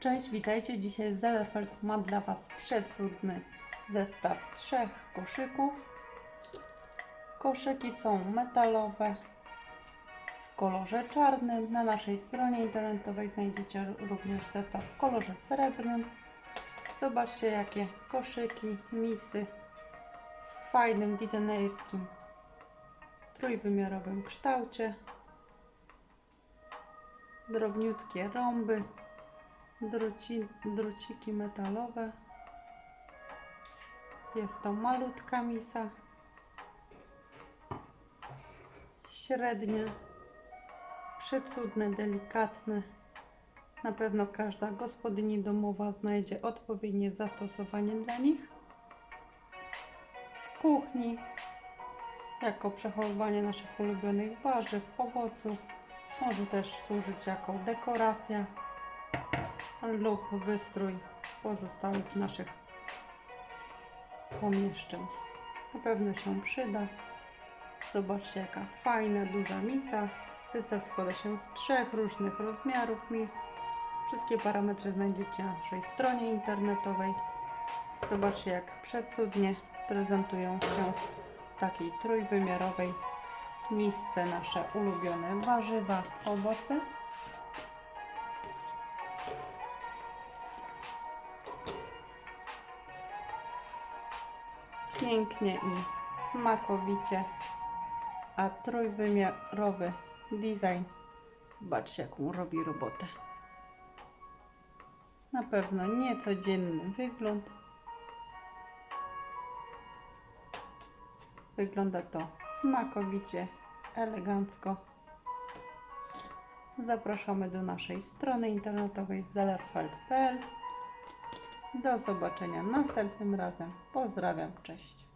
Cześć, witajcie. Dzisiaj Zellerfeld ma dla Was przecudny zestaw trzech koszyków. Koszyki są metalowe w kolorze czarnym. Na naszej stronie internetowej znajdziecie również zestaw w kolorze srebrnym. Zobaczcie jakie koszyki, misy w fajnym designerskim trójwymiarowym kształcie. Drobniutkie rąby druci, druciki metalowe. Jest to malutka misa. Średnie, przecudne, delikatne. Na pewno każda gospodyni domowa znajdzie odpowiednie zastosowanie dla nich. W kuchni, jako przechowywanie naszych ulubionych warzyw, owoców. Może też służyć jako dekoracja lub wystrój pozostałych naszych pomieszczeń. Na pewno się przyda. Zobaczcie jaka fajna, duża misa. Zestaw składa się z trzech różnych rozmiarów mis. Wszystkie parametry znajdziecie na naszej stronie internetowej. Zobaczcie jak przecudnie prezentują się w takiej trójwymiarowej misce nasze ulubione warzywa, owoce. Pięknie i smakowicie, a trójwymiarowy design, zobaczcie jaką robi robotę. Na pewno niecodzienny wygląd. Wygląda to smakowicie, elegancko. Zapraszamy do naszej strony internetowej zellerfeld.pl. Do zobaczenia następnym razem. Pozdrawiam, cześć.